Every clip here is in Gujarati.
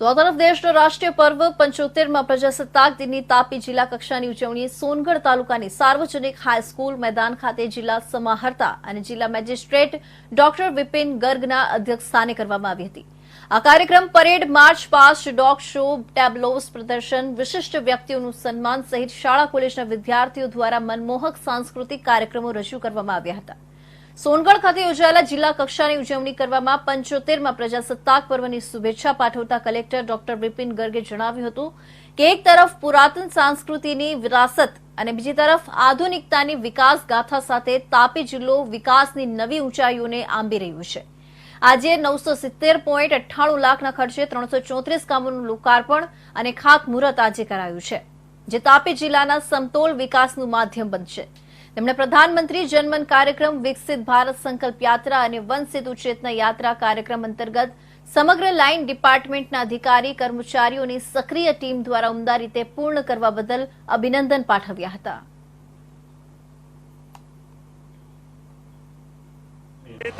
તો આ તરફ દેશનો રાષ્ટ્રીય પર્વ પંચોતેરમાં પ્રજાસત્તાક દિનની તાપી જિલ્લા કક્ષાની ઉજવણી સોનગઢ તાલુકાની સાર્વજનિક હાઈસ્કૂલ મેદાન ખાતે જિલ્લા સમાહર્તા અને જિલ્લા મેજિસ્ટ્રેટ ડોક્ટર વિપિન ગર્ગના અધ્યક્ષસ્થાને કરવામાં આવી હતી. આ કાર્યક્રમ parade march past dog show tableaux પ્રદર્શન, વિશિષ્ટ વ્યક્તિઓનું સન્માન સહિત શાળા, કોલેજના વિદ્યાર્થીઓ દ્વારા મનમોહક સાંસ્કૃતિક કાર્યક્રમો રજૂ કરવામાં આવ્યા હતા. સોનગઢ ખાતે યોજાયેલા જિલ્લા કક્ષાની ઉજવણી કરવામાં પંચોતેરમાં પ્રજાસત્તાક પર્વની શુભેચ્છા પાઠવતા કલેક્ટર ડોક્ટર વિપિન ગર્ગે જણાવ્યું હતું કે એક તરફ પુરાતન સંસ્કૃતિની વિરાસત અને બીજી તરફ આધુનિકતાની વિકાસ ગાથા સાથે તાપી જિલ્લો વિકાસની નવી ઊંચાઈઓને આંબી રહ્યું છે. આજે નવસો સિત્તેર પોઈન્ટ અઠ્ઠાણું લાખના ખર્ચે ત્રણસો ચોત્રીસ કામોનું લોકાર્પણ અને ખાતમુહૂર્ત આજે કરાયું છે, જે તાપી જિલ્લાના સમતોલ વિકાસનું માધ્યમ બનશે. તેમણે પ્રધાનમંત્રી જનમન કાર્યક્રમ, વિકસિત ભારત સંકલ્પ યાત્રા અને વન સેતુ ચેતના યાત્રા કાર્યક્રમ અંતર્ગત સમગ્ર લાઇન ડિપાર્ટમેન્ટના અધિકારી કર્મચારીઓની સક્રિય ટીમ દ્વારા ઉમદા રીતે પૂર્ણ કરવા બદલ અભિનંદન પાઠવ્યા હતા.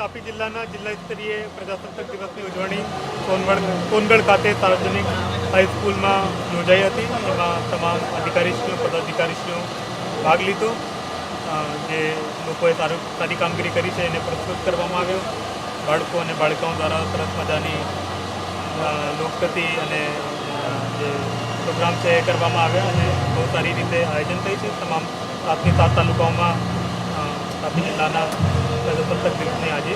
તાપી જિલ્લાના જિલ્લા સ્તરીય પ્રજાસત્તાક દિવસની ઉજવણી સોનગઢ સોનગઢ ખાતે સાર્વજનિક હાઈસ્કૂલમાં યોજાઈ હતી. એમાં તમામ અધિકારીશ્રીઓ, પદાધિકારીશ્રીઓ ભાગ લીધો. જે લોકોએ સારું સારી કામગીરી કરી છે એને પ્રસ્તુત કરવામાં આવ્યો. બાળકો અને બાળકાઓ દ્વારા સરસ મજાની લોકગતિ અને જે પ્રોગ્રામ છે એ કરવામાં આવ્યા અને બહુ સારી રીતે આયોજન થઈ છે. તમામ સાતની સાત તાલુકાઓમાં તાપી જિલ્લાના પ્રજાસત્તાક દિવસની આજે